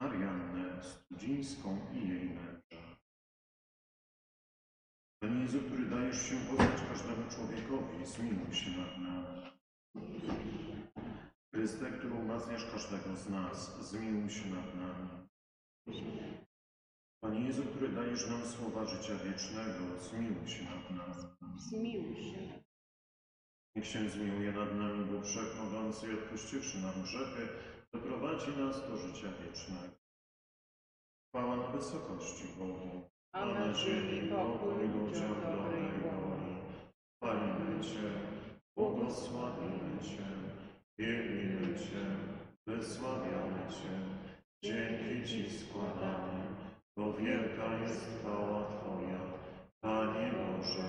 Mariannę Studzińską i jej męża. Panie Jezu, który dajesz się poznać każdemu człowiekowi, zmiłuj się nad nami. Chryste, który umacniasz każdego z nas, zmiłuj się nad nami. Panie Jezu, który dajesz nam słowa życia wiecznego, zmiłuj się nad nami. Zmiłuj się. Niech się zmiłuje nad nami, bo Wszechmogący i odpuściwszy nam grzechy, doprowadzi nas do życia wiecznego. Chwała na wysokości Bogu, A na ziemi pokój ludziom dobrej woli. Chwalimy Cię, błogosławimy Cię, wielbimy Cię, wysławiamy Cię, dzięki Ci składamy, bo wielka jest chwała Twoja, Panie Boże,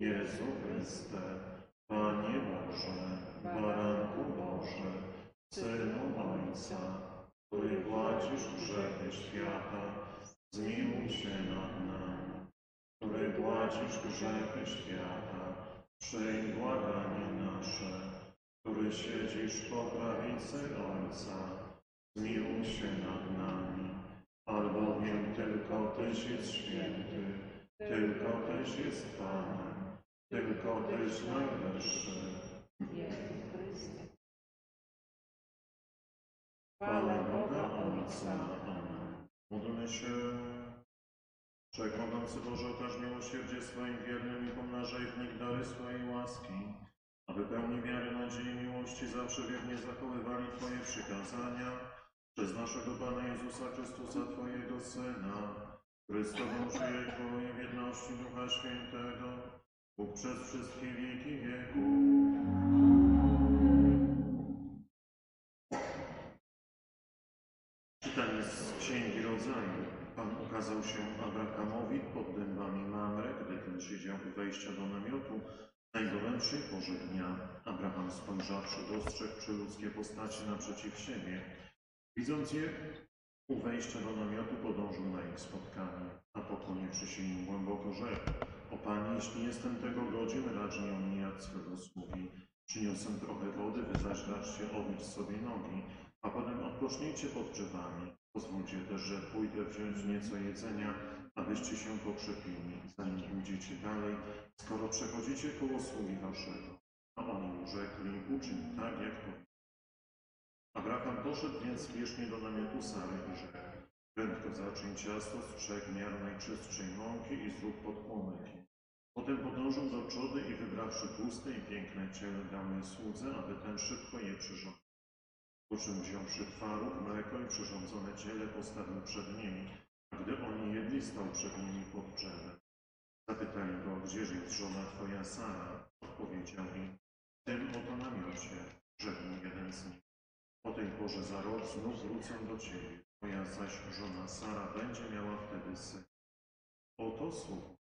Jezu Chryste, Panie Boże, Baranku Boże, Synu Ojca, który płacisz grzechy świata, zmiłuj się nad nami. Który płacisz grzechy świata, przyjm błaganie nasze. Który siedzisz po prawicy Ojca, zmiłuj się nad nami. Albowiem tylko Tyś jest święty, tylko Tyś jest Panem, tylko Tyś najwyższy. Jezu Chryste. Chwała Boga Ojca. Módlmy się. Wszechmogący Boże, okaż miłosierdzie swoim wiernym i pomnażaj w nich dary swojej łaski, aby pełni wiary, nadziei i miłości zawsze wiernie zachowywali Twoje przykazania przez naszego Pana Jezusa Chrystusa, Twojego Syna, Tobą żyje króluje w jedności Ducha Świętego, Przez wszystkie wieki wieków. Czytanie z Księgi Rodzaju. Pan ukazał się Abrahamowi pod dębami Mamre, gdy ten siedział u wejścia do namiotu. W najgorętszej porze dnia Abraham spojrzawszy dostrzegł przyludzkie postacie naprzeciw siebie. Widząc je, u wejścia do namiotu podążył na ich spotkanie, a pokłoniwszy się im głęboko rzekł. O Panie, jeśli jestem tego godzin, racz nie omijać swego sługi. Przyniosę trochę wody, wy zaś raszcie obyć sobie nogi, a potem odpocznijcie pod drzewami. Pozwólcie też, że pójdę wziąć nieco jedzenia, abyście się pokrzepili, zanim pójdziecie dalej, skoro przechodzicie koło sługi waszego. A oni mu rzekli, uczyń tak, jak powinien. Abraham poszedł więc spiesznie do namiotu Sary i rzekł, prędko zaczyń ciasto z trzech miar najczystszej mąki i zrób pod płomyki. Potem podążył do przody i wybrawszy tłuste i piękne ciele dał je słudze, aby ten szybko je przyrządził. Po czym wziąwszy twaróg, mleko i przyrządzone ciele postawił przed nimi, a gdy oni jedli, stał przed nimi pod drzewem. Zapytali go, gdzież jest żona twoja Sara? Odpowiedział im, tym oto namiocie, rzekł jeden z nich. O tej porze za rok znów wrócę do ciebie, twoja zaś żona Sara będzie miała wtedy syn. Oto słowo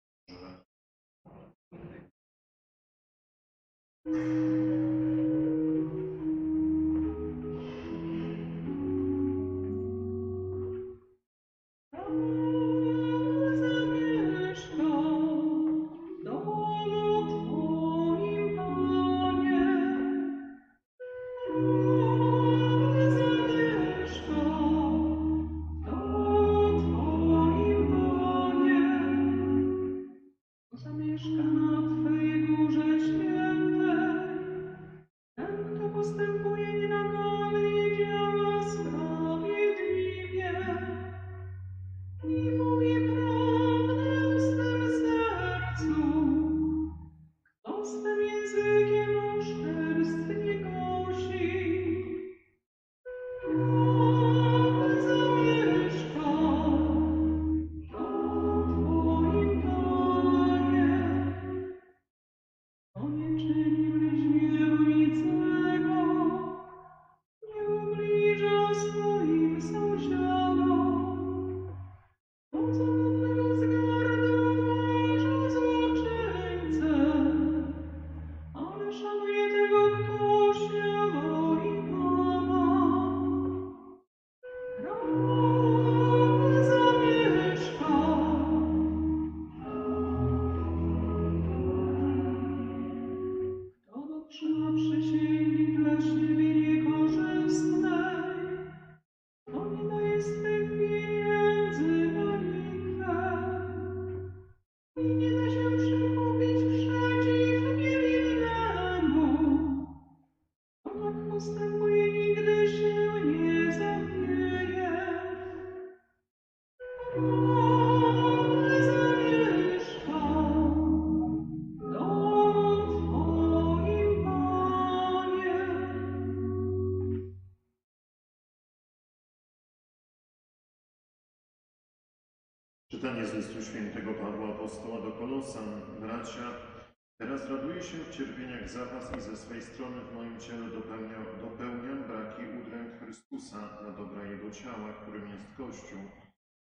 ciała, którym jest Kościół.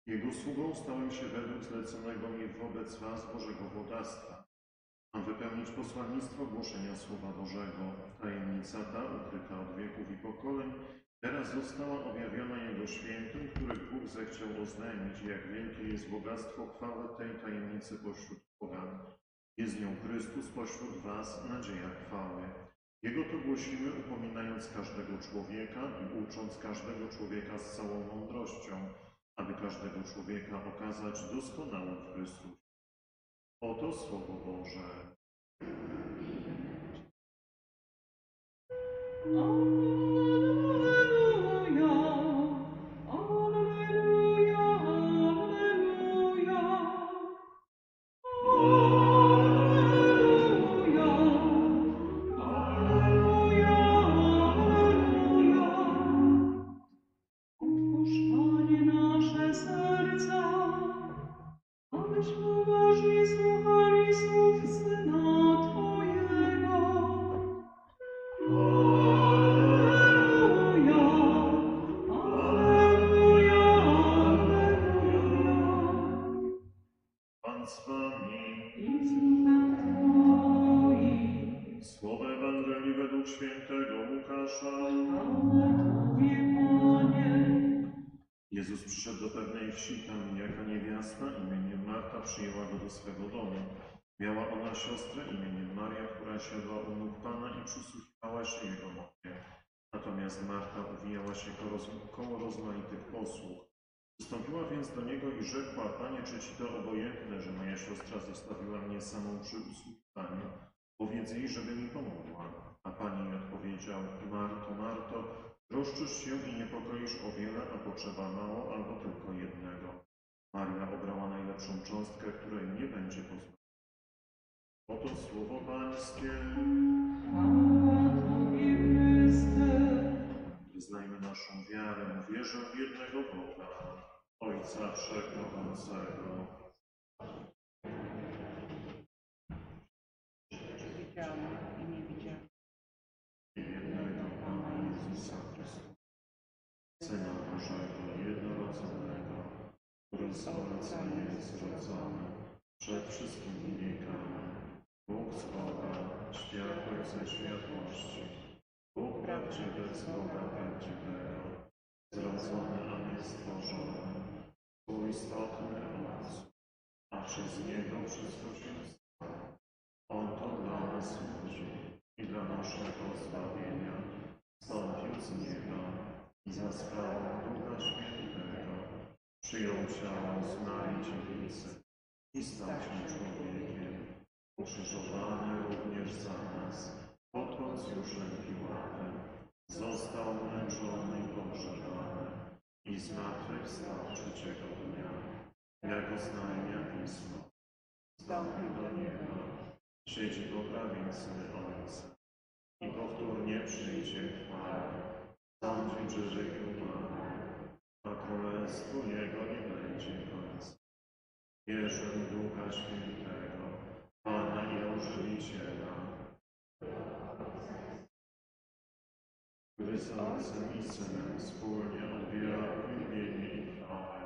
Jego sługą stałem się według zleconego mi wobec was Bożego Wodactwa. Mam wypełnić posłannictwo głoszenia Słowa Bożego. Tajemnica ta, ukryta od wieków i pokoleń, teraz została objawiona Jego świętym, których Bóg zechciał oznajmić, jak wielkie jest bogactwo chwały tej tajemnicy pośród pogan. Jest nią Chrystus pośród was, nadzieja chwały. Jego to głosimy, upominając każdego człowieka i ucząc każdego człowieka z całą mądrością, aby każdego człowieka okazać doskonałym w Chrystusie. Oto Słowo Boże. Alleluja, zostawiła mnie samą przy usługiwaniu? Powiedz jej, żeby mi pomogła. A Pani odpowiedział, Marto, Marto, troszczysz się i niepokoisz o wiele, a potrzeba mało albo tylko jednego. Maria obrała najlepszą cząstkę, której nie będzie pozbawiona. Oto słowo Pańskie. Wyznajmy naszą wiarę. Wierzę w jednego Boga, Ojca Wszechmogącego, Widzialny i niewidzialny. i jednego Pana Jezusa Chrystusa, Syna Bożego, jednorodzonego, który z Ojca jest zrodzony przed wszystkimi wiekami. Bóg z Boga, światło ze światłości, Bóg prawdziwy z Boga prawdziwego, zrodzony, a nie stworzony, współistotny Ojcu, a przez Niego wszystko się stało. On to dla nas służy i dla naszego zbawienia. Wstąpił z nieba i za sprawą Ducha Świętego przyjął ciało z Marii i stał się człowiekiem, ukrzyżowany również za nas pod Poncjuszem Piłatem, został męczony i pogrzebany i zmartwychwstał trzeciego dnia, jak oznajmia Pismo. Wstąpił do nieba, siedzi po prawicy Ojca i powtórnie przyjdzie w żywych i umarłych, a królestwu Jego nie będzie końca. Wierzę Ducha Świętego, Pana i Ożywiciela, który z Ojcem i Synem wspólnie odbiera uwielbienie i chwałę,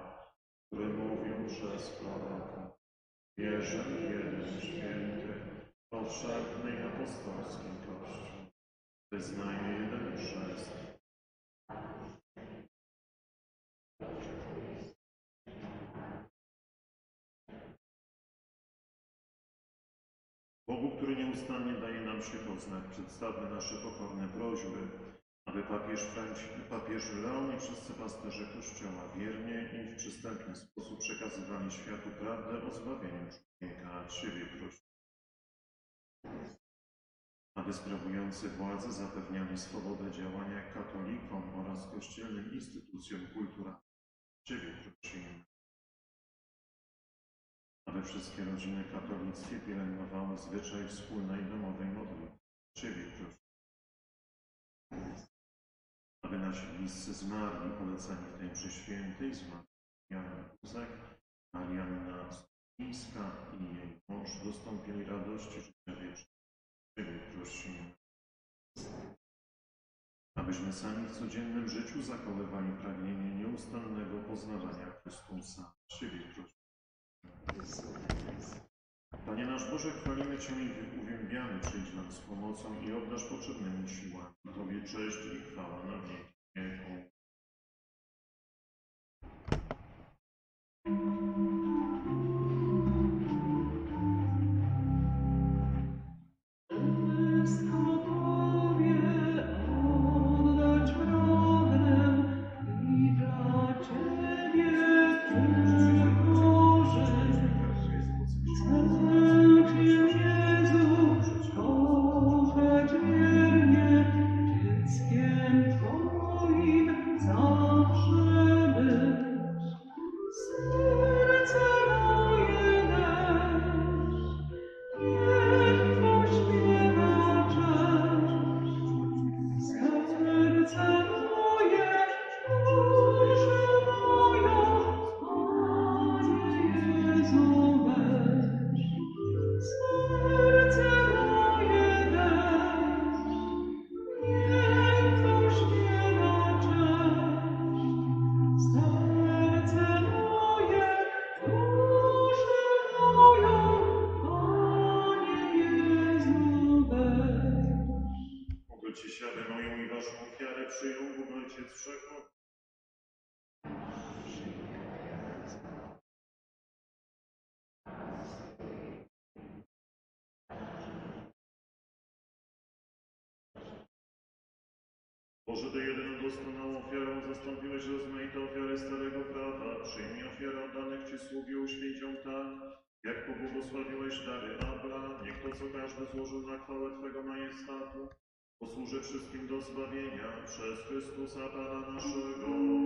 który mówił przez proroka. Wierzę w jeden święty, powszechny i apostolski Kościół. Wyznaję jeden chrzest. Nieustannie daje nam się poznać, przedstawmy nasze pokorne prośby, aby papież, Franci- papież Leon i wszyscy pasterze Kościoła wiernie i w przystępny sposób przekazywali światu prawdę o zbawieniu człowieka, Ciebie prosimy. Aby sprawujący władzę zapewniali swobodę działania katolikom oraz kościelnym instytucjom kulturalnym. Ciebie prosimy. Aby wszystkie rodziny katolickie pielęgnowały zwyczaj wspólnej domowej modlitwy. Ciebie prosimy. Aby nasi bliscy zmarli polecani w tej mszy świętej, zmarł Jan Józef, Marianna Stupińska i jej mąż dostąpili radości życia wiecznego. Ciebie prosimy. Abyśmy sami w codziennym życiu zachowywali pragnienie nieustannego poznawania Chrystusa. Ciebie prosimy. Panie nasz Boże, chwalimy Cię i uwielbiamy. Przyjdź nam z pomocą i obdarz potrzebnymi siłami. Tobie cześć i chwała na wieki. Rozmaite ofiary Starego Prawa. Przyjmij ofiarę oddanych Ci sług i uświęć ją tak, jak pobłogosławiłeś dary Abra. Niech to, co każdy złożył na chwałę Twego majestatu, posłuży wszystkim do zbawienia przez Chrystusa Pana naszego.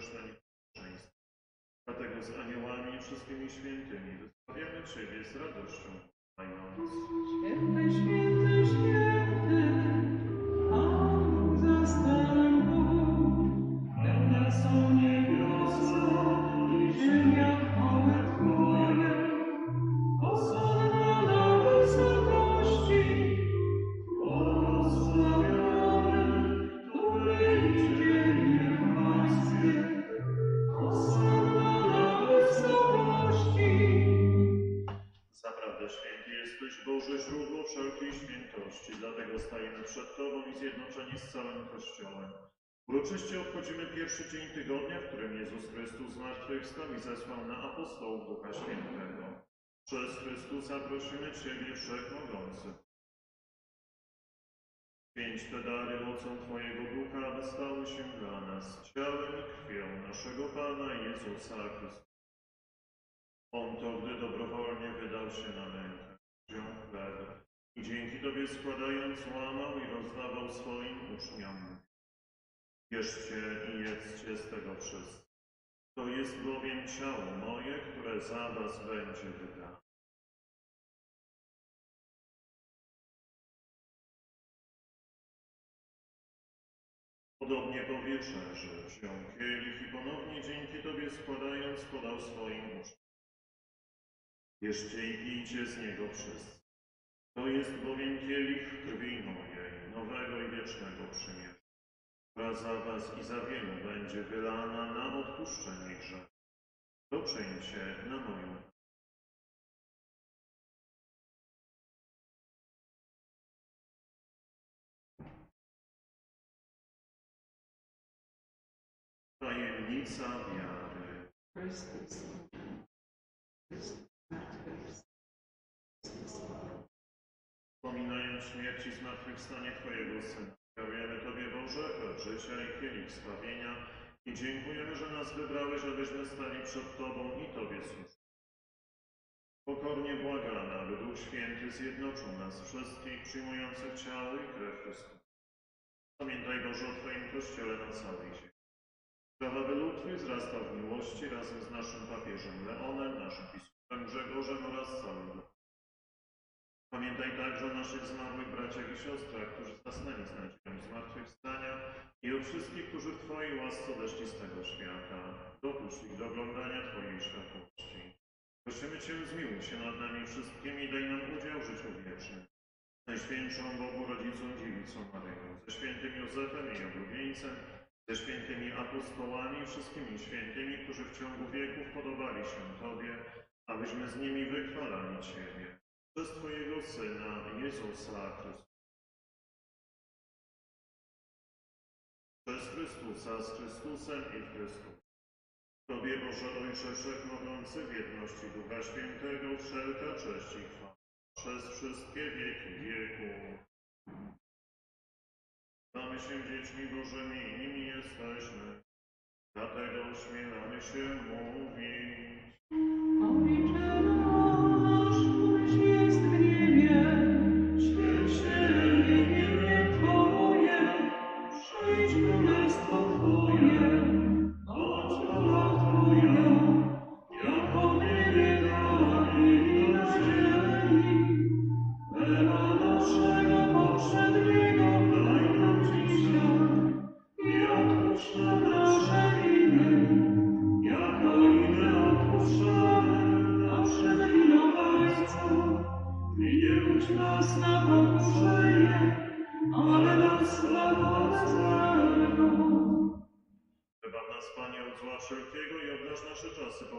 Grzeszne. Dlatego z aniołami i wszystkimi świętymi wysławiamy Ciebie z radością, mając. Święty, święty, święty, Pan Bóg. Ciebie, Wszechmogący. Święć te dary mocą Twojego Ducha, aby stały się dla nas ciałem i krwią naszego Pana Jezusa Chrystusa. On to, gdy dobrowolnie wydał się na mękę, wziął i dzięki Tobie składając łamał i rozdawał swoim uczniom. Bierzcie i jedzcie z tego wszyscy. To jest bowiem ciało moje, które za Was będzie wydane. Podobnie po wieczerzy wziął kielich i ponownie dzięki Tobie składając podał swoim uczniom. Bierzcie i pijcie z niego wszyscy. To jest bowiem kielich krwi mojej, nowego i wiecznego przymierza, która za was i za wielu będzie wylana na odpuszczenie grzechu. To czyńcie na moją tajemnica wiary. Chrystus. Wspominając śmierć i zmartwychwstanie Twojego Syna, dziękujemy Tobie Boże, życia i kielich zbawienia i dziękujemy, że nas wybrałeś, abyśmy stali przed Tobą i Tobie służyli. Pokornie błagamy, aby Duch Święty zjednoczył nas wszystkich przyjmujących ciało i krew Chrystusa. Pamiętaj Boże o Twoim Kościele na całej ziemi. Lud Twój wzrastał w miłości razem z naszym papieżem Leonem, naszym biskupem Grzegorzem oraz całym. Pamiętaj także o naszych zmarłych braciach i siostrach, którzy zasnęli z nadzieją zmartwychwstania i o wszystkich, którzy w Twojej łasce odeszli z tego świata. Dopuść ich do oglądania Twojej światłości. Prosimy Cię, zmiłuj się nad nami wszystkimi i daj nam udział w życiu wiecznym. Najświętszą Bogu Rodzicą Dziewicą Maryją, ze świętym Józefem i oblubieńcem, ze świętymi apostołami i wszystkimi świętymi, którzy w ciągu wieków podobali się Tobie, abyśmy z nimi wychwalali Ciebie przez Twojego Syna, Jezusa Chrystusa. Przez Chrystusa, z Chrystusem i w Chrystusie. Tobie, Boże Ojcze Wszechmogący, w jedności Ducha Świętego, wszelka cześć i chwała, przez wszystkie wieki wieków. Się dziećmi Bożymi i nimi jesteśmy. Dlatego ośmielamy się mówić.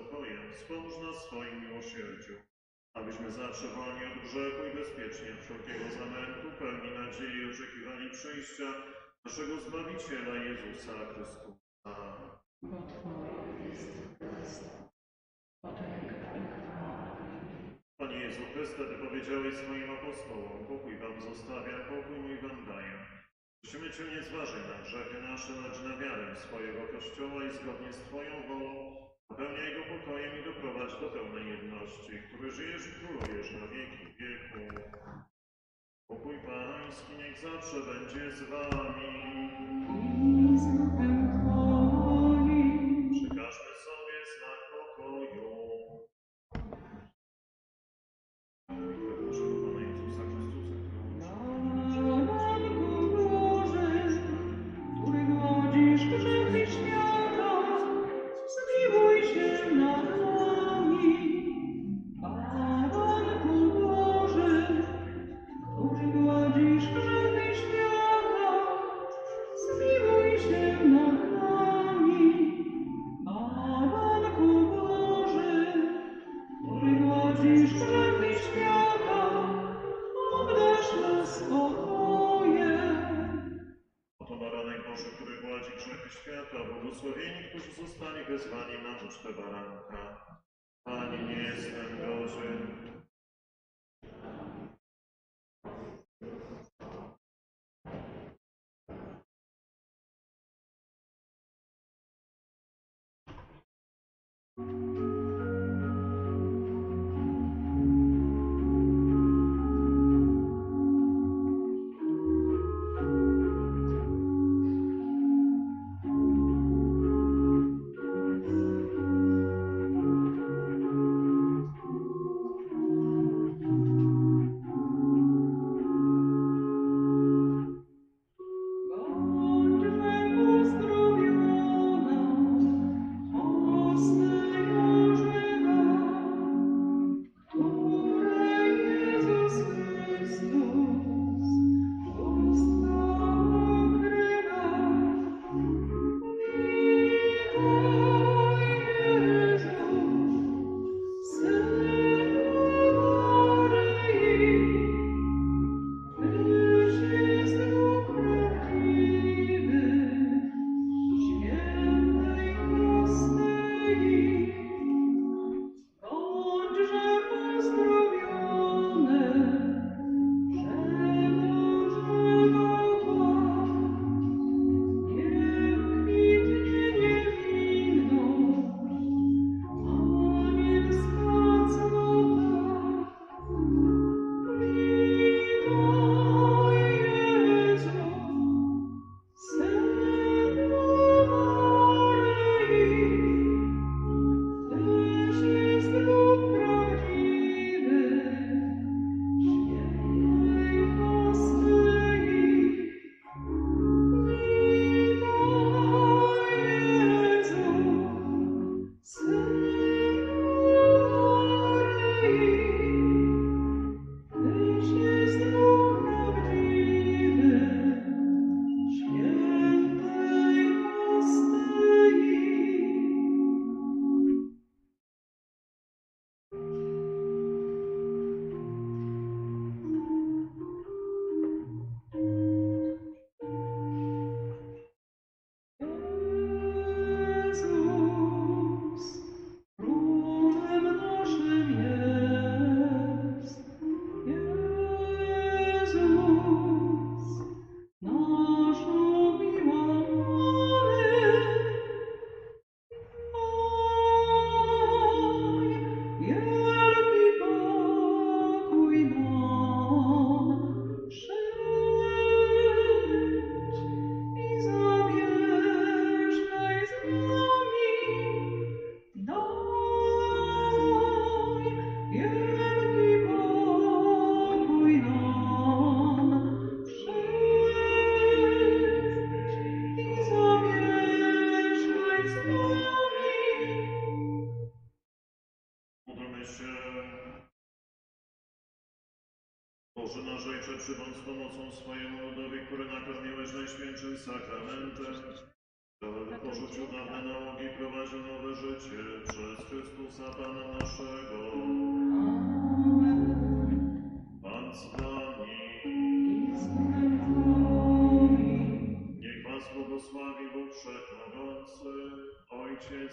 Pokojem. Wspomóż nas swoim miłosierdziu, abyśmy zawsze wolni od grzechu i bezpiecznie od wszelkiego zamętu, pełni nadziei i oczekiwali przyjścia naszego Zbawiciela Jezusa Chrystusa. Bo Twoje jest królestwo, potęga i chwała. Panie Jezu Chryste, Ty powiedziałeś swoim apostołom, pokój Wam zostawiam, pokój mój Wam daję. Prosimy Cię, nie zważaj na grzechy nasze, lecz na wiarę swojego Kościoła i zgodnie z Twoją wolą napełniaj go pokojem i doprowadź do pełnej jedności, który żyjesz i królujesz na wieki wieków. Pokój Pański niech zawsze będzie z Wami.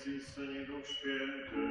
Ojciec Syn Duch Święty.